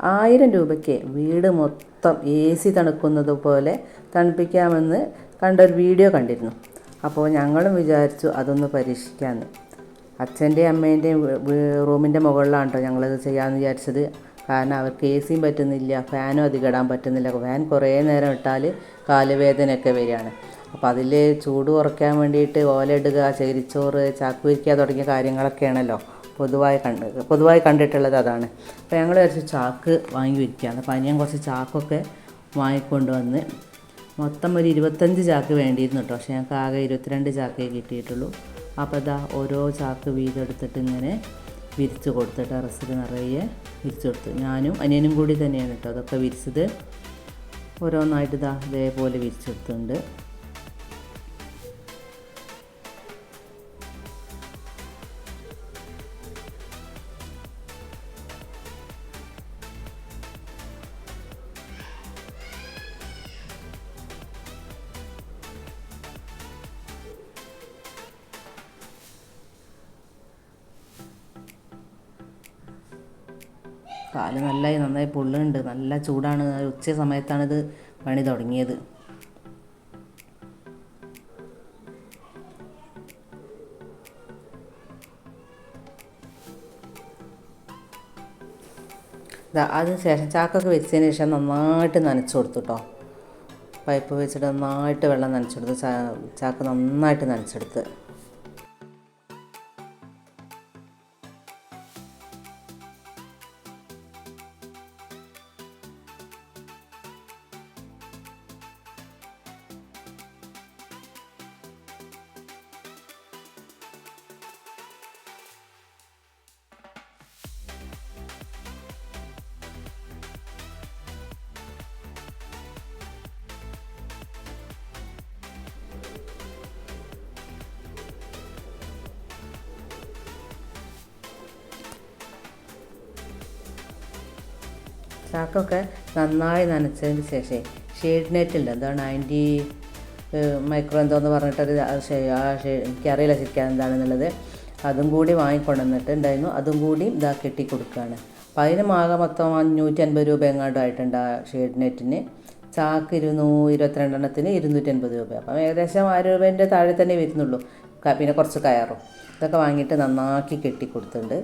ആയിരം രൂപയ്ക്ക് വീട് മൊത്തം എ സി തണുക്കുന്നത് പോലെ തണുപ്പിക്കാമെന്ന് കണ്ടൊരു വീഡിയോ കണ്ടിരുന്നു. അപ്പോൾ ഞങ്ങളും വിചാരിച്ചു അതൊന്ന് പരീക്ഷിക്കാമെന്ന് അച്ഛന്റെയും അമ്മേന്റെയും റൂമിന്റെ മുകളിലാണ് കേട്ടോ ഞങ്ങളത് ചെയ്യാമെന്ന് വിചാരിച്ചത്. കാരണം അവർക്ക് എ സിയും പറ്റുന്നില്ല ഫാനും അധികം ഇടാൻ പറ്റുന്നില്ല. ഫാൻ കുറേ നേരം ഇട്ടാൽ കാലുവേദനയൊക്കെ വരികയാണ്. അപ്പോൾ അതിൽ ചൂട് കുറയ്ക്കാൻ വേണ്ടിയിട്ട് ഓല ഇടുക ചകിരിച്ചോറ് ചാക്കുവിരിക്കുക തുടങ്ങിയ കാര്യങ്ങളൊക്കെയാണല്ലോ. പൊതുവായി കണ്ട് പൊതുവായി കണ്ടിട്ടുള്ളത് അതാണ്. അപ്പോൾ ഞങ്ങൾ കുറച്ച് ചാക്ക് വാങ്ങി വയ്ക്കുകയാണ് അപ്പോൾ ഞാൻ കുറച്ച് ചാക്കൊക്കെ വാങ്ങിക്കൊണ്ട് വന്ന് മൊത്തം ഒരു ഇരുപത്തഞ്ച് ചാക്ക് വേണ്ടിയിരുന്നു കേട്ടോ പക്ഷേ ഞങ്ങൾക്ക് ആകെ ഇരുപത്തിരണ്ട് ചാക്കേ കിട്ടിയിട്ടുള്ളൂ. അപ്പോൾ അതാ ഓരോ ചാക്ക് വീതെടുത്തിട്ട് ഇങ്ങനെ വിരിച്ച് കൊടുത്ത് ടെറസിൽ നിറയെ വിരിച്ച് കൊടുത്തു. ഞാനും അനിയനും കൂടി തന്നെയാണ് കേട്ടോ അതൊക്കെ വിരിച്ചത്. ഓരോന്നായിട്ട് ഇതാ ഇതേപോലെ വിരിച്ചെടുത്തിട്ടുണ്ട്. കാൽ നല്ലായി നന്നായി പൊള്ളുന്നുണ്ട്. നല്ല ചൂടാണ്. ഉച്ച സമയത്താണിത് പണി തുടങ്ങിയത്. അതിന് ശേഷം ചാക്കൊക്കെ വെച്ചതിന് ശേഷം നന്നായിട്ട് നനച്ചു കൊടുത്തു കേട്ടോ പൈപ്പ് വെച്ചിട്ട് നന്നായിട്ട് വെള്ളം നനച്ചെടുത്ത് ചാക്ക് നന്നായിട്ട് നനച്ചെടുത്ത്. ചാക്കൊക്കെ നന്നായി നനച്ചതിന് ശേഷം ഷെയ്ഡ് നെറ്റ് ഇല്ല. എന്താണ് നയന്റി മൈക്രോ എന്തോന്ന് പറഞ്ഞിട്ടൊരു ആ ആ എനിക്കറിയില്ല ശരിക്കും എന്താണെന്നുള്ളത്. അതും കൂടി വാങ്ങിക്കൊണ്ടുവന്നിട്ട് ഉണ്ടായിരുന്നു. അതും കൂടി ഇതാ കെട്ടി കൊടുക്കുകയാണ് അപ്പം അതിന് ആകെ മൊത്തം അഞ്ഞൂറ്റി അൻപത് രൂപ എങ്ങാണ്ടും ആയിട്ടുണ്ട് ആ ഷെയ്ഡ് നെറ്റിന്. ചാക്ക് ഇരുന്നൂ ഇരുപത്തിരണ്ടെണ്ണത്തിന് ഇരുന്നൂറ്റി അൻപത് രൂപ. അപ്പം ഏകദേശം ആയിരം രൂപേന്റെ താഴെ തന്നെ വരുന്നുള്ളൂ. പിന്നെ കുറച്ച് കയറും. ഇതൊക്കെ വാങ്ങിയിട്ട് നന്നാക്കി കെട്ടി കൊടുത്തിട്ടുണ്ട്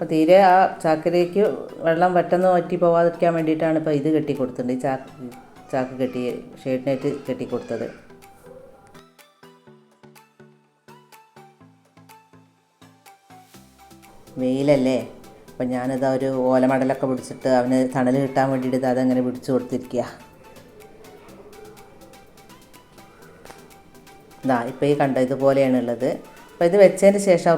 അപ്പോൾ തീരെ ആ ചാക്കിലേക്ക് വെള്ളം പെട്ടെന്ന് വറ്റി പോവാതിരിക്കാൻ വേണ്ടിയിട്ടാണ് ഇപ്പോൾ ഇത് കെട്ടി കൊടുത്തിട്ടുണ്ട് ഈ ചാക്ക് ചാക്ക് കെട്ടി ഷെയ്ഡ് നെറ്റ് കെട്ടി കൊടുത്തത് വെയിലല്ലേ? അപ്പം ഞാനിതാ ഒരു ഓലമടലൊക്കെ പിടിച്ചിട്ട് അവന് തണൽ കിട്ടാൻ വേണ്ടിയിട്ട് അതങ്ങനെ പിടിച്ചു കൊടുത്തിരിക്കുക ഇതാ ഇപ്പോൾ ഈ കണ്ട ഇതുപോലെയാണ് ഉള്ളത് അപ്പോൾ ഇത് വെച്ചതിന് ശേഷം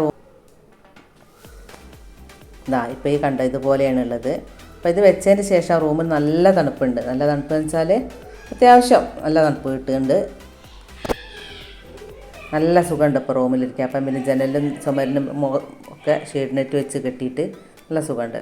ഇതാ ഇപ്പോൾ ഈ കണ്ട ഇതുപോലെയാണ് ഉള്ളത് അപ്പോൾ ഇത് വെച്ചതിന് ശേഷം റൂമിൽ നല്ല തണുപ്പുണ്ട്. നല്ല തണുപ്പ് എന്ന് വെച്ചാൽ അത്യാവശ്യം നല്ല തണുപ്പ് കിട്ടുന്നുണ്ട്. നല്ല സുഖമുണ്ട് ഇപ്പോൾ റൂമിലിരിക്കുക അപ്പം പിന്നെ ജനലും ചുമരിനും ഒക്കെ ഷെയ്ഡിനെറ്റ് വെച്ച് കെട്ടിയിട്ട് നല്ല സുഖമുണ്ട്.